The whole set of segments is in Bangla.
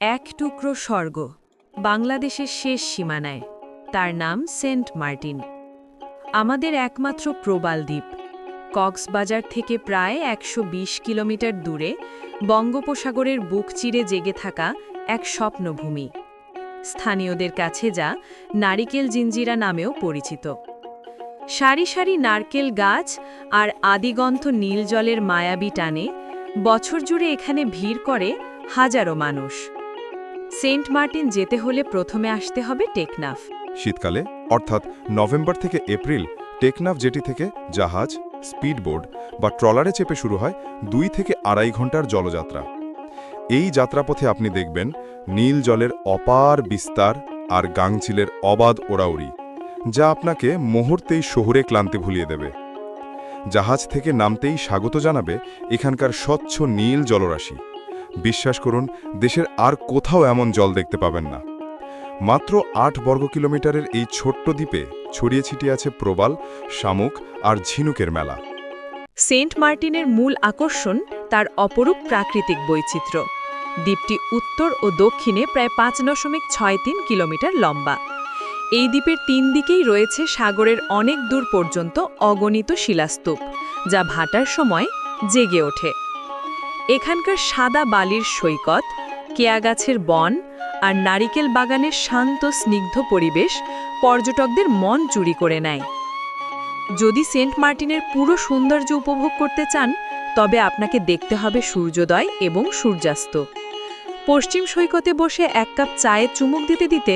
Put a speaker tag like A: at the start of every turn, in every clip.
A: এক টুকরো স্বর্গ, বাংলাদেশের শেষ সীমানায়। তার নাম সেন্ট মার্টিন। আমাদের একমাত্র প্রবাল দ্বীপ। কক্সবাজার থেকে প্রায় একশো বিশ কিলোমিটার দূরে বঙ্গোপসাগরের বুক চিরে জেগে থাকা এক স্বপ্নভূমি। স্থানীয়দের কাছে যা নারিকেল জিঞ্জিরা নামেও পরিচিত। সারি সারি নারকেল গাছ আর আদিগন্থ নীল জলের মায়াবী টানে বছর জুড়ে এখানে ভিড় করে হাজারো মানুষ। সেন্ট মার্টিন যেতে হলে প্রথমে আসতে হবে টেকনাফ।
B: শীতকালে, অর্থাৎ নভেম্বর থেকে এপ্রিল, টেকনাফ জেটি থেকে জাহাজ, স্পিডবোট বা ট্রলারে চেপে শুরু হয় দুই থেকে আড়াই ঘণ্টার জলযাত্রা। এই যাত্রাপথে আপনি দেখবেন নীল জলের অপার বিস্তার আর গাংচিলের অবাধ ওড়াউড়ি, যা আপনাকে মুহূর্তেই শহুরে ক্লান্তি ভুলিয়ে দেবে। জাহাজ থেকে নামতেই স্বাগত জানাবে এখানকার স্বচ্ছ নীল জলরাশি। বিশ্বাস করুন, দেশের আর কোথাও এমন জল দেখতে পাবেন না। মাত্র আট বর্গ কিলোমিটারের এই ছোট্ট দ্বীপে ছড়িয়ে ছিটিয়ে আছে প্রবাল, শামুক আর ঝিনুকের মেলা।
A: সেন্ট মার্টিনের মূল আকর্ষণ তার অপরূপ প্রাকৃতিক বৈচিত্র্য। দ্বীপটি উত্তর ও দক্ষিণে প্রায় পাঁচ দশমিক ছয় তিন কিলোমিটার লম্বা। এই দ্বীপের তিন দিকেই রয়েছে সাগরের অনেক দূর পর্যন্ত অগণিত শিলাস্তূপ, যা ভাটার সময় জেগে ওঠে। এখানকার সাদা বালির সৈকত, কেয়া গাছের বন আর নারিকেল বাগানের শান্ত, স্নিগ্ধ পরিবেশ পর্যটকদের মন চুরি করে নেয়। যদি সেন্ট মার্টিনের পুরো সৌন্দর্য উপভোগ করতে চান, তবে আপনাকে দেখতে হবে সূর্যোদয় এবং সূর্যাস্ত। পশ্চিম সৈকতে বসে এক কাপ চায়ে চুমুক দিতে দিতে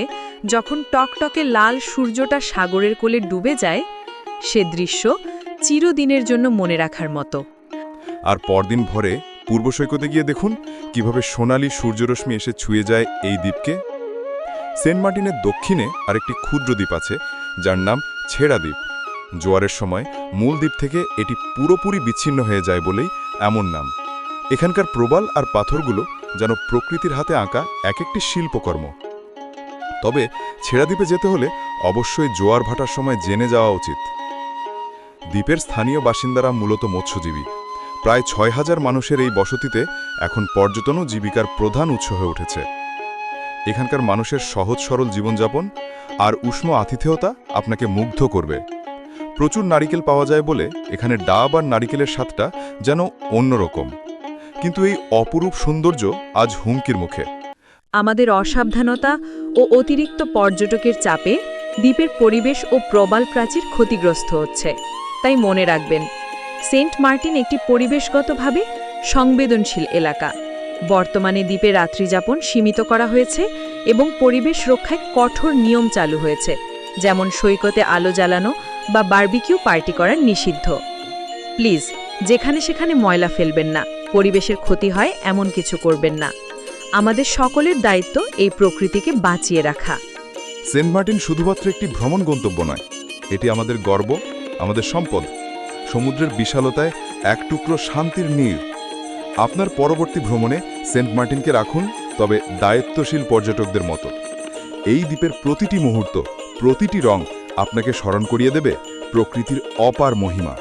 A: যখন টকটকে লাল সূর্যটা সাগরের কোলে ডুবে যায়, সে দৃশ্য চিরদিনের জন্য মনে রাখার মতো।
B: আর পরদিন ভরে পূর্ব সৈকতে গিয়ে দেখুন কীভাবে সোনালি সূর্যরশ্মি এসে ছুঁয়ে যায় এই দ্বীপকে। সেন্ট মার্টিনের দক্ষিণে আরেকটি ক্ষুদ্র দ্বীপ আছে, যার নাম ছেড়া দ্বীপ। জোয়ারের সময় মূল দ্বীপ থেকে এটি পুরোপুরি বিচ্ছিন্ন হয়ে যায় বলেই এমন নাম। এখানকার প্রবাল আর পাথরগুলো যেন প্রকৃতির হাতে আঁকা এক একটি শিল্পকর্ম। তবে ছেড়া দ্বীপে যেতে হলে অবশ্যই জোয়ার ভাটার সময় জেনে যাওয়া উচিত। দ্বীপের স্থানীয় বাসিন্দারা মূলত মৎস্যজীবী। প্রায় ছয় হাজার মানুষের এই বসতিতে এখন পর্যটন ও জীবিকার প্রধান উৎস হয়ে উঠেছে। এখানকার মানুষের সহজ সরল জীবনযাপন আর উষ্ণ আতিথেয়তা আপনাকে মুগ্ধ করবে। প্রচুর নারিকেল পাওয়া যায় বলে এখানে ডাব আর নারিকেলের স্বাদটা যেন অন্যরকম। কিন্তু এই অপরূপ সৌন্দর্য আজ হুমকির মুখে।
A: আমাদের অসাবধানতা ও অতিরিক্ত পর্যটকের চাপে দ্বীপের পরিবেশ ও প্রবাল প্রাচীর ক্ষতিগ্রস্ত হচ্ছে। তাই মনে রাখবেন সেন্ট মার্টিন একটি পরিবেশগতভাবে সংবেদনশীল এলাকা। বর্তমানে দ্বীপে রাত্রিযাপন সীমিত করা হয়েছে এবং পরিবেশ রক্ষায় কঠোর নিয়ম চালু হয়েছে, যেমন সৈকতে আলো জ্বালানো বা বার্বিকিউ পার্টি করার নিষিদ্ধ। প্লিজ, যেখানে সেখানে ময়লা ফেলবেন না, পরিবেশের ক্ষতি হয় এমন কিছু করবেন না। আমাদের সকলের দায়িত্ব এই প্রকৃতিকে বাঁচিয়ে রাখা।
B: সেন্ট মার্টিন শুধুমাত্র একটি ভ্রমণ গন্তব্য নয়, এটি আমাদের গর্ব, আমাদের সম্পদ। সমুদ্রের বিশালতায় এক টুকরো শান্তির নীড় আপনার পরবর্তী ভ্রমণে সেন্ট মার্টিনকে রাখুন, তবে দায়িত্বশীল পর্যটকদের মতো। এই দ্বীপের প্রতিটি মুহূর্ত, প্রতিটি রং আপনাকে স্মরণ করিয়ে দেবে প্রকৃতির অপার মহিমা।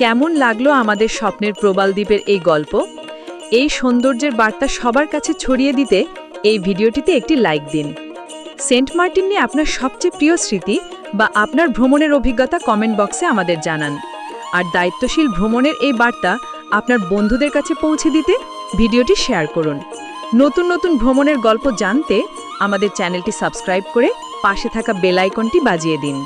A: কেমন লাগল আমাদের স্বপ্নের প্রবাল দ্বীপের এই গল্প? এই সৌন্দর্যের বার্তা সবার কাছে ছড়িয়ে দিতে এই ভিডিওটিতে একটি লাইক দিন। সেন্ট মার্টিন নিয়ে আপনার সবচেয়ে প্রিয় স্মৃতি বা আপনার ভ্রমণের অভিজ্ঞতা কমেন্ট বক্সে আমাদের জানান। আর দায়িত্বশীল ভ্রমণের এই বার্তা আপনার বন্ধুদের কাছে পৌঁছে দিতে ভিডিওটি শেয়ার করুন। নতুন নতুন ভ্রমণের গল্প জানতে আমাদের চ্যানেলটি সাবস্ক্রাইব করে পাশে থাকা বেল আইকনটি বাজিয়ে দিন।